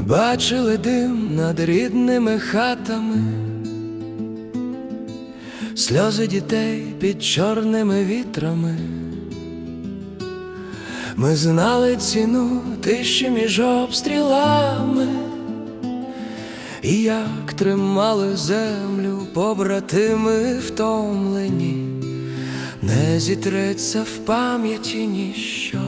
бачили дим над рідними хатами, сльози дітей під чорними вітрами. Ми знали ціну тиші між обстрілами, і як тримали землю побратими втомлені, не зітреться в пам'яті ніщо,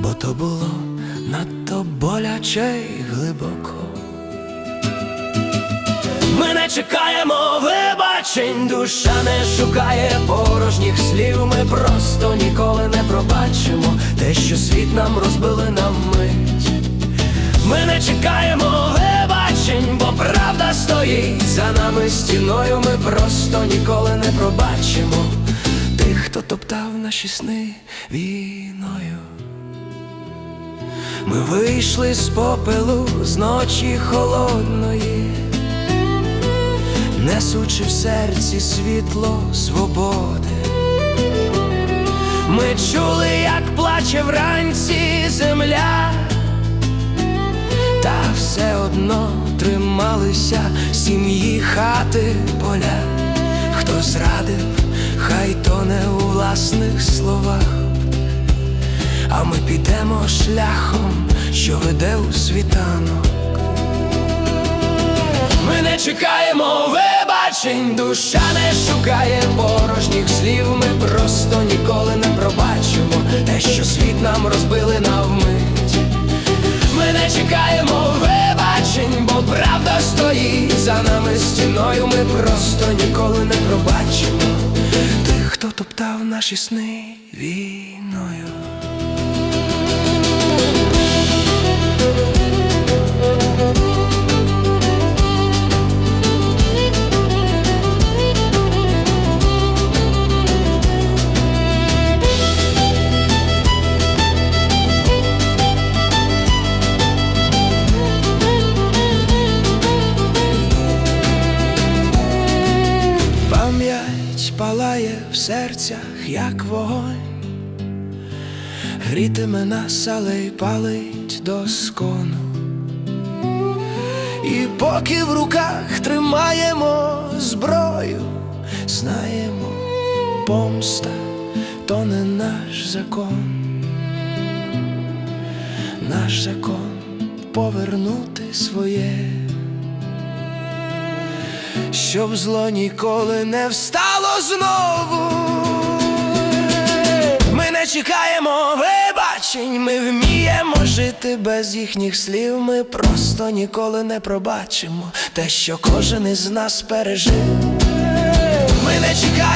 бо то було надто боляче й глибоко. Ми не чекаємо вибачень, душа не шукає порожніх слів. Ми просто ніколи не пробачимо те, що світ нам розбили на мить. Ми не чекаємо вибачень, бо правда стоїть за нами стіною. Ми просто ніколи не пробачимо тих, хто топтав наші сни війною. Ми вийшли з попелу з ночі холодної несучи в серці світло свободи. Ми чули, як плаче вранці земля, та все одно трималися сім'ї, хати, поля. Хто зрадив, хай тоне у власних словах, а ми підемо шляхом, що веде у світанок. Ми не чекаємо вибачень, душа не шукає порожніх слів. Ми просто ніколи не пробачимо те, що світ нам розбили навмить. Ми не чекаємо вибачень, бо правда стоїть за нами стіною. Ми просто ніколи не пробачимо тих, хто топтав наші сни війною. В серцях, як вогонь, грітиме нас, але й палить до скону. І поки в руках тримаємо зброю, знаємо, помста то не наш закон, наш закон повернути своє щоб зло ніколи не встало знову. Ми не чекаємо вибачень, ми вміємо жити без їхніх слів. Ми просто ніколи не пробачимо те, що кожен із нас пережив. Ми не чекаємо